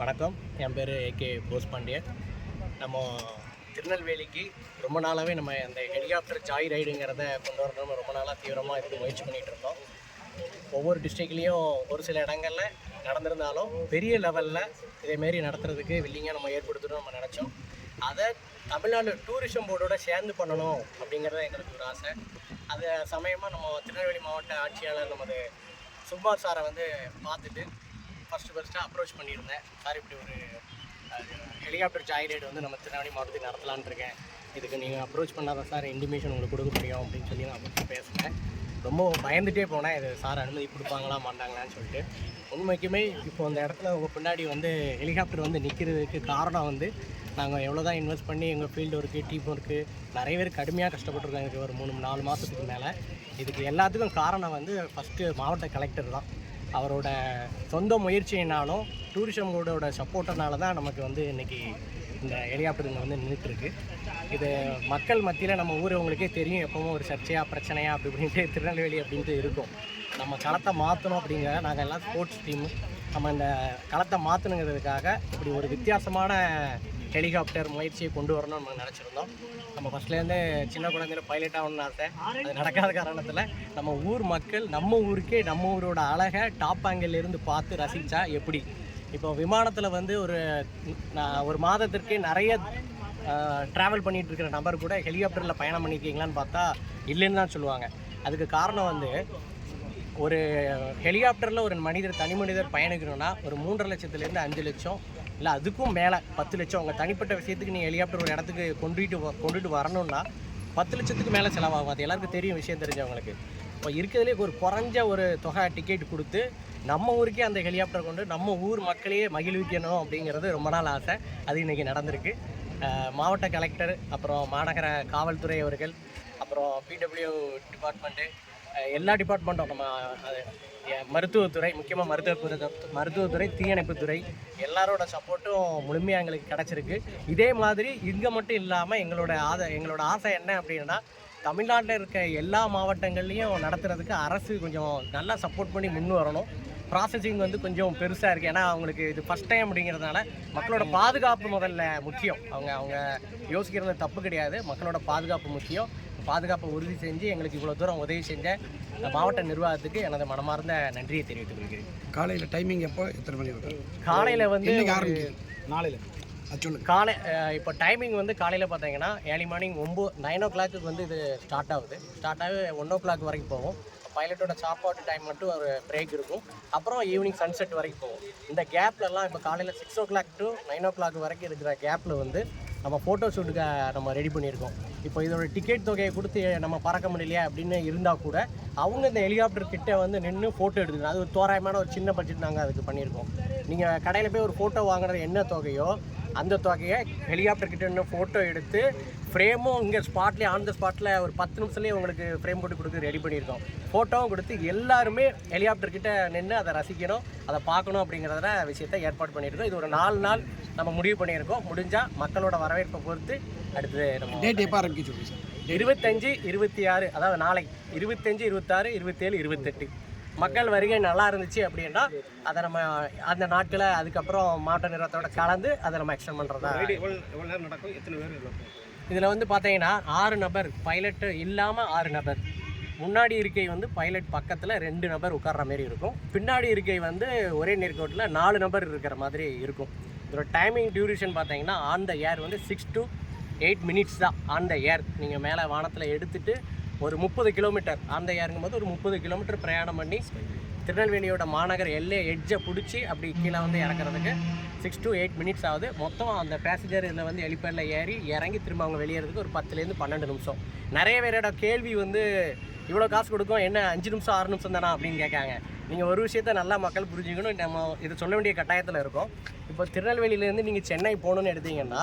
வணக்கம். என் பேர் ஏகே போஸ் பாண்டியன் நம்ம திருநெல்வேலிக்கு ரொம்ப நாளாகவே நம்ம அந்த ஹெலிகாப்டர் ஜாய் ரைடுங்கிறத கொண்டு வரணும்னு ரொம்ப நாளாக தீவிரமாக இதுக்கு முயற்சி பண்ணிகிட்டு இருந்தோம் ஒவ்வொரு டிஸ்ட்ரிக்ட்லேயும் ஒரு சில இடங்களில் நடந்திருந்தாலும் பெரிய லெவலில் இதேமாரி நடத்துறதுக்கு வில்லிங்காக நம்ம ஏற்படுத்தணும்னு நம்ம நினச்சோம். அதை தமிழ்நாடு டூரிசம் போர்டோட சேர்ந்து பண்ணணும் அப்படிங்கிறது எங்களுக்கு ஒரு ஆசை. அது சமயமாக நம்ம திருநெல்வேலி மாவட்ட ஆட்சியாளர் நமது சுபாஷ் சாரை வந்து பார்த்துட்டு ஃபஸ்ட்டு ஃபஸ்ட்டு அப்ரோச் பண்ணியிருந்தேன். சார் இப்படி ஒரு ஹெலிகாப்டர் ஜாய் ரைடு வந்து நம்ம திருநெல்வேலி மாவட்டத்துக்கு நடத்தலான்னு இருக்கேன். இதுக்கு நீங்கள் அப்ரோச் பண்ணாத சார் இன்டிமேஷன் உங்களுக்கு கொடுக்க முடியும் அப்படின்னு சொல்லி நான் அப்போ பேசினேன். ரொம்ப பயந்துகிட்டே போனேன். இது சார் அனுமதி கொடுப்பாங்களா மாட்டாங்களான்னு சொல்லிட்டு. உண்மைக்குமே இப்போ அந்த இடத்துல உங்கள் பின்னாடி வந்து ஹெலிகாப்டர் வந்து நிற்கிறதுக்கு காரணம் வந்து நாங்கள் எவ்வளோ தான் இன்வெஸ்ட் பண்ணி எங்கள் ஃபீல்டு ஒர்க்கு டீம் ஒர்க்கு நிறைய பேர் கடுமையாக கஷ்டப்பட்டுருக்காங்க. ஒரு மூணு நாலு மாதத்துக்கு மேலே. இதுக்கு எல்லாத்துக்கும் காரணம் வந்து ஃபஸ்ட்டு மாவட்ட கலெக்டர் தான். அவரோட சொந்த முயற்சியினாலும் டூரிசம் போர்டோட சப்போர்ட்டனால தான் நமக்கு வந்து இன்றைக்கி இந்த ஹெலிகாப்டர் வந்து நின்றுட்டுருக்கு இது மக்கள் மத்தியில் நம்ம ஊர் உங்களுக்கே தெரியும் எப்பவும் ஒரு சர்ச்சையாக பிரச்சனையா அப்படி இப்படின்ட்டு திருநெல்வேலி அப்படின்ட்டு இருக்கும். நம்ம களத்தை மாற்றணும் அப்படிங்கிற நாங்கள் எல்லாம் ஸ்போர்ட்ஸ் டீம் நம்ம இந்த களத்தை மாற்றணுங்கிறதுக்காக இப்படி ஒரு வித்தியாசமான ஹெலிகாப்டர் முயற்சியை கொண்டு வரணும்னு நம்ம நினச்சிருந்தோம். நம்ம ஃபஸ்ட்லேருந்து சின்ன குழந்தையில பைலட் ஆகணும்னு ஆசை. அது நடக்காத காரணத்தில் நம்ம ஊர் மக்கள் நம்ம ஊருக்கே நம்ம ஊரோட அழகை டாப் ஆங்கிள் பார்த்து ரசித்தா எப்படி? இப்போ விமானத்தில் வந்து ஒரு நான் ஒரு மாதத்திற்கு நிறைய ட்ராவல் பண்ணிகிட்டு இருக்கிற நபர் கூட ஹெலிகாப்டரில் பயணம் பண்ணியிருக்கீங்களான்னு பார்த்தா இல்லைன்னு தான் சொல்லுவாங்க. அதுக்கு காரணம் வந்து ஒரு ஹெலிகாப்டரில் ஒரு மனிதர் தனி மனிதர் பயணிக்கணும்னா ஒரு மூன்றரை லட்சத்துலேருந்து அஞ்சு லட்சம் இல்லை அதுக்கும் மேலே பத்து லட்சம். உங்கள் தனிப்பட்ட விஷயத்துக்கு நீங்கள் ஹெலிகாப்டர் ஒரு இடத்துக்கு கொண்டுட்டு வ- கொண்டுட்டு வரணும்னா பத்து லட்சத்துக்கு மேலே செலவாகும். அது எல்லாருக்கும் தெரியும் விஷயம் தெரிஞ்சவங்களுக்கு. இப்போ இருக்கிறதுலே ஒரு குறைஞ்ச ஒரு தொகை டிக்கெட் கொடுத்து நம்ம ஊருக்கே அந்த ஹெலிகாப்டர் கொண்டு நம்ம ஊர் மக்களையே மகிழ்விக்கணும் அப்படிங்கிறது ரொம்ப நாள் ஆசை. அது இன்றைக்கி நடந்திருக்கு. மாவட்ட கலெக்டர் அப்புறம் மாநகர காவல்துறை அவர்கள் அப்புறம் பிடபிள்யூ டிபார்ட்மெண்ட்டு எல்லா டிபார்ட்மெண்ட்டும் நம்ம எ- மருத்துவத்துறை முக்கியமாக மருத்துவத்துறை மருத்துவத்துறை தீயணைப்புத்துறை எல்லாரோட சப்போர்ட்டும் முழுமையாக எங்களுக்கு கிடச்சிருக்கு. இதே மாதிரி இங்கே மட்டும் இல்லாமல் எங்களோட ஆதை எங்களோட ஆசை என்ன அப்படின்னா தமிழ்நாட்டில் இருக்க எல்லா மாவட்டங்கள்லேயும் நடத்துகிறதுக்கு அரசு கொஞ்சம் நல்லா சப்போர்ட் பண்ணி முன் வரணும். ப்ராசஸிங் வந்து கொஞ்சம் பெருசாக இருக்குது ஏன்னா அவங்களுக்கு இது ஃபஸ்ட் டைம் அப்படிங்கிறதுனால மக்களோட பாதுகாப்பு முதல்ல முக்கியம். அவங்க அவங்க யோசிக்கிறது தப்பு கிடையாது. மக்களோட பாதுகாப்பு முக்கியம். பாதுகாப்பை உறுதி செஞ்சு எங்களுக்கு இவ்வளோ தூரம் உதவி செஞ்ச இந்த மாவட்ட நிர்வாகத்துக்கு எனது மனமார்ந்த நன்றியை தெரிவித்துக் கொள்கிறேன். காலையில் டைமிங் எப்போ? எத்தனை மணி வரும் காலையில் வந்து நாளையில். காலை இப்போ டைமிங் வந்து காலையில் பார்த்தீங்கன்னா ஏர்லி மார்னிங் ஒம்பது நைன் ஓ கிளாக்கு வந்து இது ஸ்டார்ட் ஆகுது. ஸ்டார்ட் ஆகி ஒன் ஓ கிளாக் வரைக்கும் போகும். பைலட்டோட சாப்பாட்டு டைம் மட்டும் ஒரு பிரேக் இருக்கும். அப்புறம் ஈவினிங் சன்செட் வரைக்கும் போகும். இந்த கேப்லலாம் இப்போ காலையில் six o'clock to nine o'clock வரைக்கும் இருக்கிற கேப்பில் வந்து நம்ம ஃபோட்டோ ஷூட்டுக்கு நம்ம ரெடி பண்ணியிருக்கோம். இப்போ இதோட டிக்கெட் தொகையை கொடுத்து நம்ம பறக்க முடியலையா அப்படின்னு இருந்தால் கூட அவங்க இந்த ஹெலிகாப்டர் கிட்டே வந்து நின்று ஃபோட்டோ எடுக்கணும் அது ஒரு தோராயமான ஒரு சின்ன பட்ஜெட் நாங்கள் அதுக்கு பண்ணியிருக்கோம். நீங்கள் கடையில் போய் ஒரு ஃபோட்டோ வாங்குறது என்ன தொகையோ அந்த தொகையை ஹெலிகாப்டர் கிட்ட நின்று ஃபோட்டோ எடுத்து ஃப்ரேமும் இங்கே ஸ்பாட்லேயே ஆன் த ஸ்பாட்டில் ஒரு பத்து நிமிஷத்துலேயே உங்களுக்கு ஃப்ரேம் போட்டு கொடுத்து ரெடி பண்ணியிருக்கோம். ஃபோட்டோவும் கொடுத்து எல்லாருமே ஹெலிகாப்டர் கிட்ட நின்று அதை ரசிக்கணும் அதை பார்க்கணும் அப்படிங்கிறத விஷயத்தை ஏற்பாடு பண்ணியிருக்கோம். இது ஒரு நாலு நாள் நம்ம முடிவு பண்ணியிருக்கோம். முடிஞ்சால் மக்களோட வரவேற்பை பொறுத்து அடுத்து நம்ம டேட் எப்போ சார்? இருபத்தஞ்சு இருபத்தி ஆறு அதாவது நாளை இருபத்தஞ்சு இருபத்தாறு இருபத்தேழு இருபத்தெட்டு. மக்கள் வருகை நல்லா இருந்துச்சு அப்படின்னா அதை நம்ம அந்த நாட்களை அதுக்கப்புறம் மாவட்ட நிறுவனத்தோட கலந்து அதை நம்ம எக்ஸ்டெண்ட் பண்ணுறதா எவ்வளோ நேரம் நடக்கும்? எத்தனை பேர் இதில் வந்து பார்த்தீங்கன்னா ஆறு நபர் பைலட்டு இல்லாமல் ஆறு நபர். முன்னாடி இருக்கை வந்து பைலட் பக்கத்தில் ரெண்டு நபர் உட்கார்ற மாதிரி இருக்கும். பின்னாடி இருக்கை வந்து ஒரே நேர்கோட்டில் நாலு நபர் இருக்கிற மாதிரி இருக்கும். இதோட டைமிங் டியூரேஷன் பார்த்தீங்கன்னா ஆன் த ஏர் வந்து சிக்ஸ் டு எயிட் மினிட்ஸ் தான். ஆன் த ஏர் நீங்கள் மேலே வானத்தில் எடுத்துகிட்டு ஒரு முப்பது கிலோமீட்டர் ஆன் த ஏருங்கும் போது ஒரு முப்பது கிலோமீட்டர் பிரயாணம் பண்ணி திருநெல்வேலியோட மாநகர் எல்லை எட்ஜை பிடிச்சி அப்படி கீழே வந்து இறக்குறதுக்கு சிக்ஸ் டு எயிட் மினிட்ஸ் ஆகுது. மொத்தம் அந்த பேசஞ்சர் இதில் வந்து ஹெலிபேடில் ஏறி இறங்கி திரும்ப அவங்க வெளியேறதுக்கு ஒரு பத்துலேருந்து பன்னெண்டு நிமிஷம். நிறைய பேரோட கேள்வி வந்து இவ்வளோ காசு கொடுக்கும் என்ன அஞ்சு நிமிஷம் ஆறு நிமிஷம் தானா? அப்படின்னு கேட்காங்க. நீங்கள் ஒரு விஷயத்த நல்லா மக்கள் புரிஞ்சுக்கணும். நம்ம இதை சொல்ல வேண்டிய கட்டாயத்தில் இருக்கோம். இப்போ திருநெல்வேலியிலேருந்து நீங்கள் சென்னை போகணுன்னு எடுத்தீங்கன்னா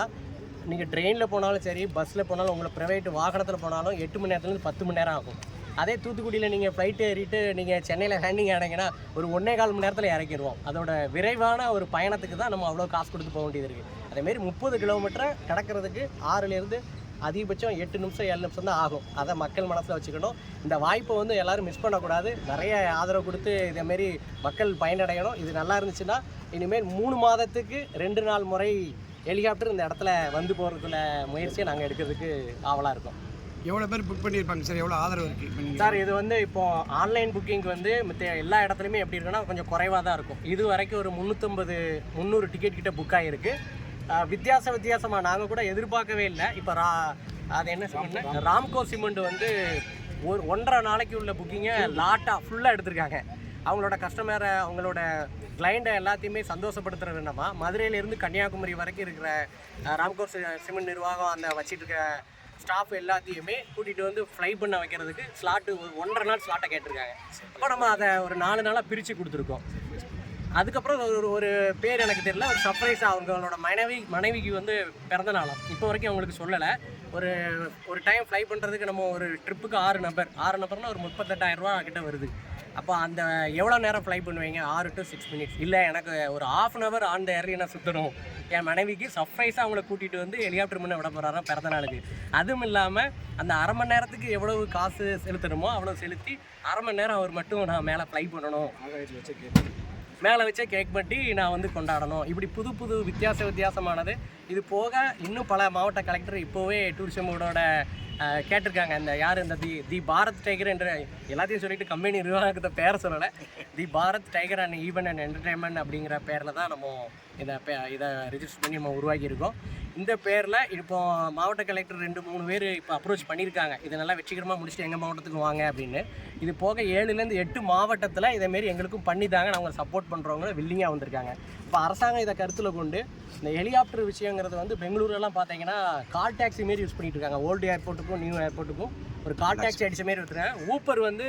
நீங்கள் ட்ரெயினில் போனாலும் சரி பஸ்ஸில் போனாலும் உங்களை ப்ரைவேட் வாகனத்தில் போனாலும் எட்டு மணி நேரத்துலேருந்து பத்து மணி நேரம் ஆகும். அதே தூத்துக்குடியில் நீங்கள் ஃப்ளைட்டு ஏறிட்டு நீங்கள் சென்னையில் லேண்டிங் ஆனீங்கன்னா ஒரு ஒன்றே கால் மணி நேரத்தில் இறக்கிடுவோம். அதோட விரைவான ஒரு பயணத்துக்கு தான் நம்ம அவ்வளோ காசு கொடுத்து போக வேண்டியது இருக்குது அதேமாரி முப்பது கிலோமீட்டரை கடக்கிறதுக்கு ஆறுலேருந்து அதிகபட்சம் எட்டு நிமிஷம் ஏழு நிமிஷம் தான் ஆகும். அதை மக்கள் மனசில் வச்சுக்கணும். இந்த வாய்ப்பை வந்து எல்லோரும் மிஸ் பண்ணக்கூடாது. நிறைய ஆதரவு கொடுத்து இதேமாரி மக்கள் பயனடையணும். இது நல்லா இருந்துச்சுன்னா இனிமேல் மூணு மாதத்துக்கு ரெண்டு நாள் முறை ஹெலிகாப்டர் இந்த இடத்துல வந்து போகிறதுக்குள்ள முயற்சியை நாங்கள் எடுக்கிறதுக்கு ஆவலாக இருக்கோம். எவ்வளோ பேர் புக் பண்ணியிருப்பாங்க சார்? எவ்வளோ ஆதரவு இருக்குது சார் இது வந்து இப்போ ஆன்லைன் புக்கிங் வந்து மத்த எல்லா இடத்துலையுமே எப்படி இருக்குன்னா கொஞ்சம் குறைவாக தான் இருக்கும். இது வரைக்கும் ஒரு முந்நூற்றம்பது முந்நூறு டிக்கெட் கிட்ட புக் ஆகிருக்கு வித்தியாச வித்தியாசமாக நாங்கள் கூட எதிர்பார்க்கவே இல்லை. இப்போ ரா அது என்ன சிமெண்ட் ராம்கோ சிமெண்ட் வந்து ஒரு ஒன்றரை நாளைக்கு உள்ள புக்கிங்கை லாட்டாக ஃபுல்லாக எடுத்திருக்காங்க. அவங்களோட கஸ்டமரை அவங்களோட கிளைண்ட்டை எல்லாத்தையுமே சந்தோஷப்படுத்துறது என்னமா மதுரையிலேருந்து கன்னியாகுமரி வரைக்கும் இருக்கிற ராம்கோ சி- சிமெண்ட் நிர்வாகம் அந்த வச்சிட்டு இருக்க ஸ்டாஃப் எல்லாத்தையுமே கூட்டிகிட்டு வந்து ஃப்ளை பண்ண வைக்கிறதுக்கு ஸ்லாட்டு ஒரு ஒன்றரை நாள் ஸ்லாட்டை கேட்டிருக்காங்க. அப்போ நம்ம அதை ஒரு நாலு நாளாக பிரித்து கொடுத்துருக்கோம். அதுக்கப்புறம் ஒரு ஒரு பேர் எனக்கு தெரியல ஒரு சர்ப்ரைஸாக அவங்களோட மனைவி மனைவிக்கு வந்து பிறந்த நாளாம் இப்போ வரைக்கும் அவங்களுக்கு சொல்லலை. ஒரு ஒரு டைம் ஃப்ளை பண்ணுறதுக்கு நம்ம ஒரு ட்ரிப்புக்கு ஆறு நம்பர் ஆறு நம்பர்னா ஒரு முப்பத்தெட்டாயிரம் கிட்டே கிட்ட வருது. அப்போ அந்த எவ்வளோ நேரம் ஃப்ளை பண்ணுவீங்க? ஆறு டு சிக்ஸ் மினிட்ஸ் இல்லை எனக்கு ஒரு half an hour on the ஏர்லினா சுற்றணும் என் மனைவிக்கு சர்ப்ரைஸாக அவங்கள கூட்டிகிட்டு வந்து ஹெலிகாப்டர் முன்னே விட போகிறாரா பிறந்த நாளுக்கு அதுவும் இல்லாமல் அந்த அரை மணி நேரத்துக்கு எவ்வளவு காசு செலுத்தணுமோ அவ்வளோ செலுத்தி அரை மணி நேரம் அவர் மட்டும் நான் மேலே ஃப்ளை பண்ணணும். வச்சு மேலே வச்சே கேக் பட்டி நான் வந்து கொண்டாடணும். இப்படி புது புது வித்தியாச வித்தியாசமானது. இது போக இன்னும் பல மாவட்ட கலெக்டர் இப்போவே டூரிசம் போர்டோட கேட்டிருக்காங்க. இந்த யார்? இந்த தி தி பாரத் டைகர் என்ற எல்லாத்தையும் சொல்லிட்டு கம்பெனி நிர்வாகத்தை பேரை சொல்லலை. The Bharat tiger and even and entertainment அப்படிங்கிற பேரில் தான் நம்ம இதை பே இதை ரிஜிஸ்டர் பண்ணி நம்ம உருவாக்கியிருக்கோம். இந்த பேரில் இப்போ மாவட்ட கலெக்டர் ரெண்டு மூணு பேர் இப்போ அப்ரோச் பண்ணியிருக்காங்க இதை நல்லா வெற்றிகரமாக முடிச்சுட்டு எங்கள் மாவட்டத்துக்கு வாங்க அப்படின்னு. இது போக ஏழுலேருந்து எட்டு மாவட்டத்தில் இதேமாரி எங்களுக்கும் பண்ணி தாங்க நாங்கள் சப்போர்ட் பண்ணுறவங்க வில்லிங்காக வந்திருக்காங்க. இப்போ அரசாங்கம் இதை கருத்தில் கொண்டு இந்த ஹெலிகாப்டர் விஷயங்கிறது வந்து பெங்களூர்லாம் பார்த்தீங்கன்னா கால் டாக்ஸி மாரி யூஸ் பண்ணிட்டு இருக்காங்க. ஓல்டு ஏர்போர்ட்டுக்கும் நியூ ஏர்போர்ட்டுக்கும் ஒரு கால் டாக்ஸி அடிச்ச மாரி வச்சுருக்காங்க ஊப்பர் வந்து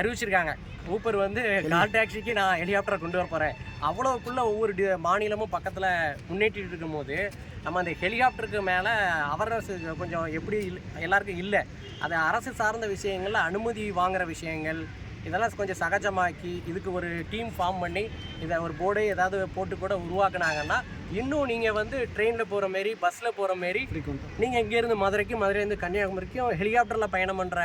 அறிவிச்சிருக்காங்க. ஊப்பர் வந்து கால் டாக்ஸிக்கு நான் ஹெலிகாப்டரை கொண்டு வர போகிறேன் அவ்வளோக்குள்ள ஒவ்வொரு டி- மாநிலமும் பக்கத்தில் முன்னேற்றிட்டு இருக்கும்போது நம்ம அந்த ஹெலிகாப்டருக்கு மேலே அவர்னஸ் கொஞ்சம் எப்படி எல்லாருக்கும் இல்லை. அது அரசு சார்ந்த விஷயங்களில் அனுமதி வாங்குகிற விஷயங்கள் இதெல்லாம் கொஞ்சம் சகஜமாக்கி இதுக்கு ஒரு டீம் ஃபார்ம் பண்ணி இதை ஒரு போர்டு ஏதாவது போட்டு கூட உருவாக்குனாங்கன்னா இன்னும் நீங்கள் வந்து ட்ரெயினில் போகிற மாரி பஸ்ஸில் போகிற மாரி நீங்கள் இங்கேருந்து மதுரைக்கும் மதுரையிலேருந்து கன்னியாகுமரிக்கும் ஹெலிகாப்டரில் பயணம் பண்ணுற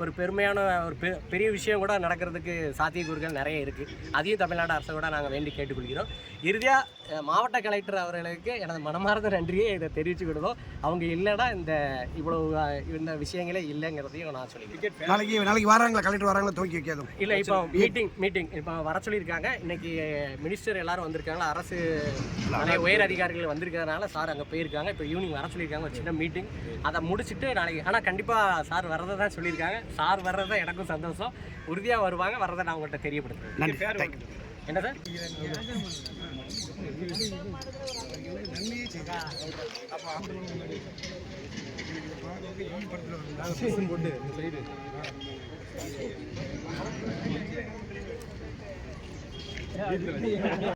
ஒரு பெருமையான ஒரு பெ பெரிய விஷயம் கூட நடக்கிறதுக்கு சாத்தியக்கூறுகள் நிறைய இருக்குது அதையும் தமிழ்நாடு அரசை கூட நாங்கள் வேண்டி கேட்டுக்கொள்கிறோம். இறுதியாக மாவட்ட கலெக்டர் அவர்களுக்கு எனது மனமார்ந்த நன்றியை இதை தெரிவிச்சுக்கிடுதோம் அவங்க இல்லைன்னா இந்த இவ்வளவு அஹ், இந்த விஷயங்களே இல்லைங்கிறதையும் நான் சொல்லிக்கிறேன். நாளைக்கு நாளைக்கு வராங்களா? கலெக்டர் வராங்களா? துவக்கி வைக்காதும். இல்லை இப்போ மீட்டிங் மீட்டிங் இப்போ வர சொல்லியிருக்காங்க. இன்னைக்கு மினிஸ்டர் எல்லாரும் வந்திருக்காங்க அரசு உயர் அதிகாரிகள் வந்திருக்கிறதுனால சார் அங்கே போயிருக்காங்க. இப்போ ஈவினிங் வர சொல்லியிருக்காங்க. ஒரு சின்ன மீட்டிங் அதை முடிச்சுட்டு நாளைக்கு ஆனால் கண்டிப்பாக சார் வர்றதை தான் சொல்லியிருக்காங்க. சார் வர்றது தான் எனக்கும் சந்தோஷம். உறுதியாக வருவாங்க வர்றதை நான் உங்கள்கிட்ட தேங்க்யூ என்ன சார்? போட்டு